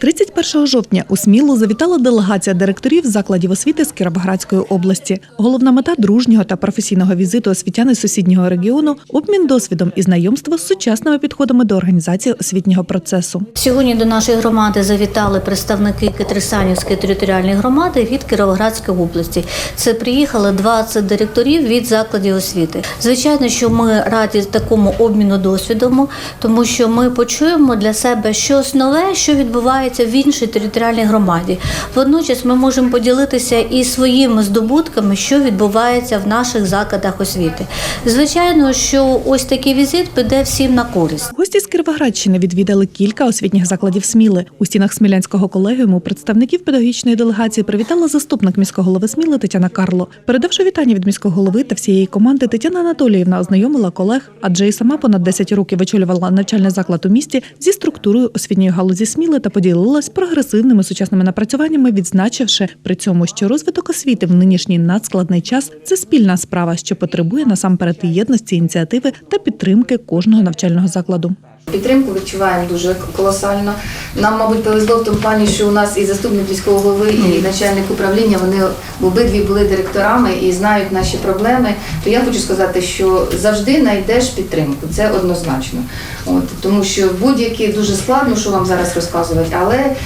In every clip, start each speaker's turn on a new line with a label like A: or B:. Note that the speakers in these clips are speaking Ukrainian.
A: 31 жовтня у Смілу завітала делегація директорів закладів освіти з Кіровоградської області. Головна мета дружнього та професійного візиту освітян із сусіднього регіону обмін досвідом і знайомство з сучасними підходами до організації освітнього процесу.
B: Сьогодні до нашої громади завітали представники Катрисанівської територіальної громади від Кіровоградської області. Це приїхали 20 директорів від закладів освіти. Звичайно, що ми раді такому обміну досвідом, тому що ми почуємо для себе щось нове, що відбувається в іншій територіальній громаді. Водночас ми можемо поділитися і своїми здобутками, що відбувається в наших закладах освіти. Звичайно, що ось такий візит піде всім на користь.
A: Гості з Кіровоградщини відвідали кілька освітніх закладів Сміли. У стінах Смілянського колегіуму представників педагогічної делегації привітала заступник міського голови Сміли Тетяна Карло. Передавши вітання від міського голови та всієї команди, Тетяна Анатоліївна ознайомила колег, адже і сама понад 10 років очолювала навчальний заклад у місті зі структурою освітньої галузі Сміли та поділилась прогресивними сучасними напрацюваннями, відзначивши при цьому, що розвиток освіти в нинішній надскладний час це спільна справа, що потребує насамперед єдності, ініціативи та підтримки кожного навчального закладу.
C: Підтримку відчуваємо дуже колосально. Нам, мабуть, повезло в тому плані, що у нас і заступник міського голови, і начальник управління вони обидві були директорами і знають наші проблеми. То я хочу сказати, що завжди знайдеш підтримку. Це однозначно. От тому що будь-які дуже складно, що вам зараз розказувати, але.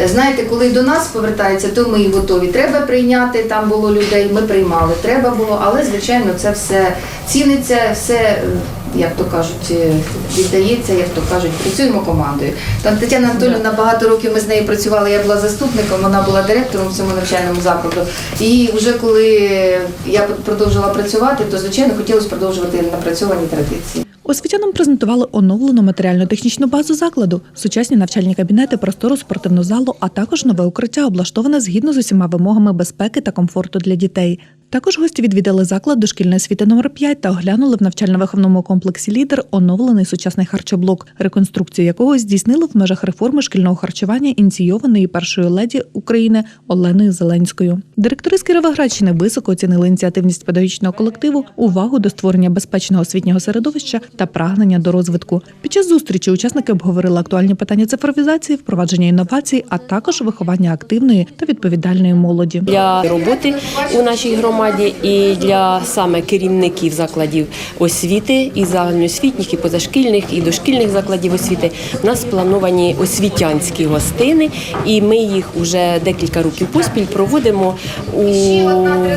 C: Е, Знаєте, коли до нас повертається, то ми і готові. Треба прийняти, там було людей, ми приймали. Треба було, але звичайно, це все ціниться, все, е, як то кажуть, е, віддається, як то кажуть, працюємо командою. Там Тетяна Анатолійовна багато років ми з нею працювали. Я була заступником, вона була директором в цьому навчальному закладу. І вже коли я продовжила працювати, то звичайно хотілося продовжувати напрацьовані традиції.
A: Освітянам презентували оновлену матеріально-технічну базу закладу, сучасні навчальні кабінети, простору спортивну залу, а також нове укриття, облаштоване згідно з усіма вимогами безпеки та комфорту для дітей. Також гості відвідали заклад дошкільної освіти номер 5 та оглянули в навчально-виховному комплексі Лідер оновлений сучасний харчоблок, реконструкцію якого здійснили в межах реформи шкільного харчування, ініційованої першою леді України Оленою Зеленською. Директори з Кіровоградщини високо оцінили ініціативність педагогічного колективу, увагу до створення безпечного освітнього середовища та прагнення до розвитку. Під час зустрічі учасники обговорили актуальні питання цифровізації, впровадження інновацій, а також виховання активної та відповідальної молоді.
D: для роботи у нашій громаді і для саме керівників закладів освіти і загальноосвітніх, і позашкільних, і дошкільних закладів освіти. У нас сплановані освітянські гостини, і ми їх уже декілька років поспіль проводимо у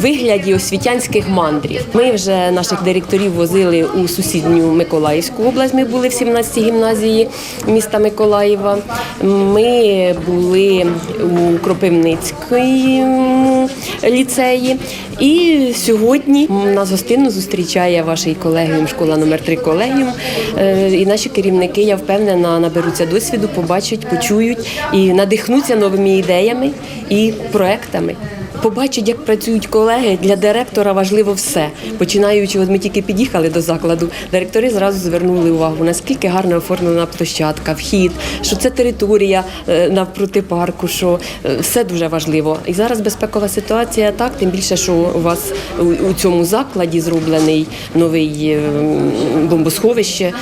D: вигляді освітянських мандрів. Ми вже наших директорів возили у сусідню Миколаївську область. Ми були в 17-й гімназії міста Миколаєва. Ми були у Кропивницькому ліцеї. І сьогодні нас гостинно зустрічає ваш колегіум, школа номер 3 колегіум. Е, І наші керівники, я впевнена, наберуться досвіду, побачать, почують і надихнуться новими ідеями і проектами. Побачать, як працюють колеги. Для директора важливо все. Починаючи, от ми тільки під'їхали до закладу, директори зразу звернули увагу, наскільки гарно оформлена площадка, вхід, що це територія е, навпроти парку, що е, все дуже важливо. І зараз безпекова ситуація так, тим більше, що у вас у- цьому закладі зроблений новий е, бомбосховище,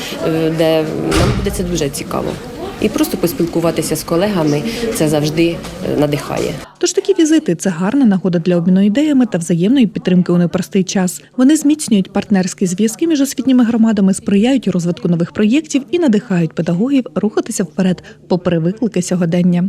D: де нам буде це дуже цікаво. І просто поспілкуватися з колегами це завжди е, надихає.
A: Тож такі візити це гарна нагода для обміну ідеями та взаємної підтримки у непростий час. Вони зміцнюють партнерські зв'язки між освітніми громадами, сприяють розвитку нових проєктів і надихають педагогів рухатися вперед, попри виклики сьогодення.